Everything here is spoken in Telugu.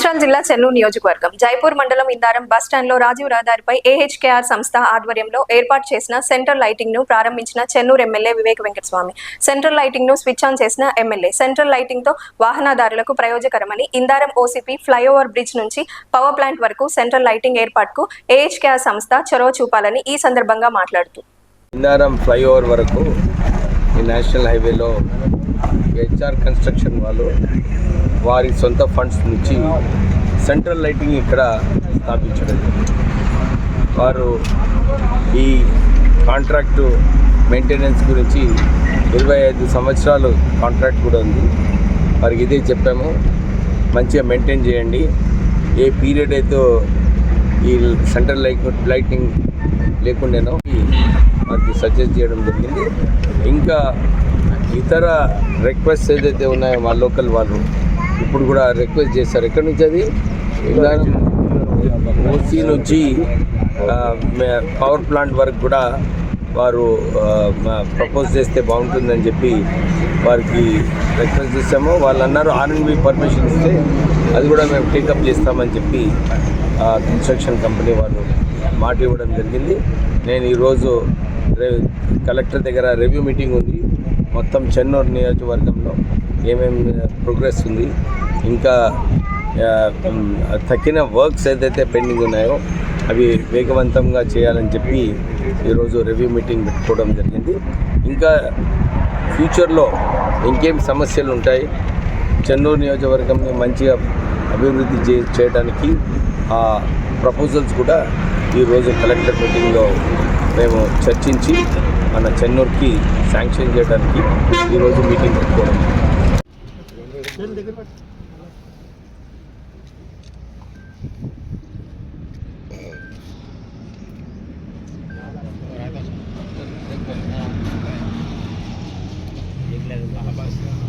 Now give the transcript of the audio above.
జిల్లా చెన్నూరు నియోజకవర్గం. జైపూర్ మండలం ఇందారం బస్ స్టాండ్లో రాజీవ్ రహదారిపై ఏహెచ్కేఆర్ సంస్థ ఆధ్వర్యంలో ఏర్పాటు చేసిన సెంట్రల్ లైటింగ్ను ప్రారంభించిన చెన్నూరు ఎమ్మెల్యే వివేక్ వెంకటస్వామి. సెంట్రల్ లైటింగ్ను స్విచ్ ఆన్ చేసిన ఎమ్మెల్యే. సెంట్రల్ లైటింగ్తో వాహనదారులకు ప్రయోజకరమని ఇందారం ఓసీపీ ఫ్లైఓవర్ బ్రిడ్జ్ నుంచి పవర్ ప్లాంట్ వరకు సెంట్రల్ లైటింగ్ ఏర్పాటుకు ఏహెచ్కేఆర్ సంస్థ చొరవ చూపాలని ఈ సందర్భంగా మాట్లాడుతూ. ఇందారం ఫ్లైఓవర్ వరకు ఈ నేషనల్ హైవేలో హెచ్ఆర్ కన్స్ట్రక్షన్ వాళ్ళు వారి సొంత ఫండ్స్ నుంచి సెంట్రల్ లైటింగ్ ఇక్కడ స్థాపించడం వారు ఈ కాంట్రాక్టు మెయింటెనెన్స్ గురించి ఇరవై ఐదు సంవత్సరాలు కాంట్రాక్ట్ కూడా ఉంది. వారికి ఇదే చెప్పాము మంచిగా మెయింటైన్ చేయండి. ఏ పీరియడ్ అయితే ఈ సెంట్రల్ లైట్ లైటింగ్ లేకుండానో వారికి సజెస్ట్ చేయడం జరిగింది. ఇంకా ఇతర రిక్వెస్ట్ ఏదైతే ఉన్నాయో మా లోకల్ వాళ్ళు ఇప్పుడు కూడా రిక్వెస్ట్ చేశారు. ఎక్కడి నుంచి అది? ఓసీ నుంచి పవర్ ప్లాంట్ వరకు కూడా వారు ప్రపోజ్ చేస్తే బాగుంటుందని చెప్పి వారికి రిక్వెస్ట్ చేసాము వాళ్ళు అన్నారు ఆర్ఎన్బి పర్మిషన్ ఇస్తే అది కూడా మేము టేకప్ చేస్తామని చెప్పి కన్స్ట్రక్షన్ కంపెనీ వాళ్ళు మాట ఇవ్వడం జరిగింది. నేను ఈరోజు కలెక్టర్ దగ్గర రివ్యూ మీటింగ్ ఉంది. మొత్తం చెన్నూరు నియోజకవర్గంలో ఏమేమి ప్రోగ్రెస్ ఉంది ఇంకా తక్కిన వర్క్స్ ఏదైతే పెండింగ్ ఉన్నాయో అవి వేగవంతంగా చేయాలని చెప్పి ఈరోజు రివ్యూ మీటింగ్ పెట్టుకోవడం జరిగింది. ఇంకా ఫ్యూచర్లో ఇంకేం సమస్యలు ఉంటాయి చెన్నూరు నియోజకవర్గంని మంచిగా అభివృద్ధి చే చేయడానికి ఆ ప్రపోజల్స్ కూడా ఈరోజు కలెక్టర్ మీటింగ్లో మేము చర్చించి మన చెన్నూరుకి శాంక్షన్ చేయడానికి ఈరోజు మీటింగ్ పెట్టుకోవడం Thank you.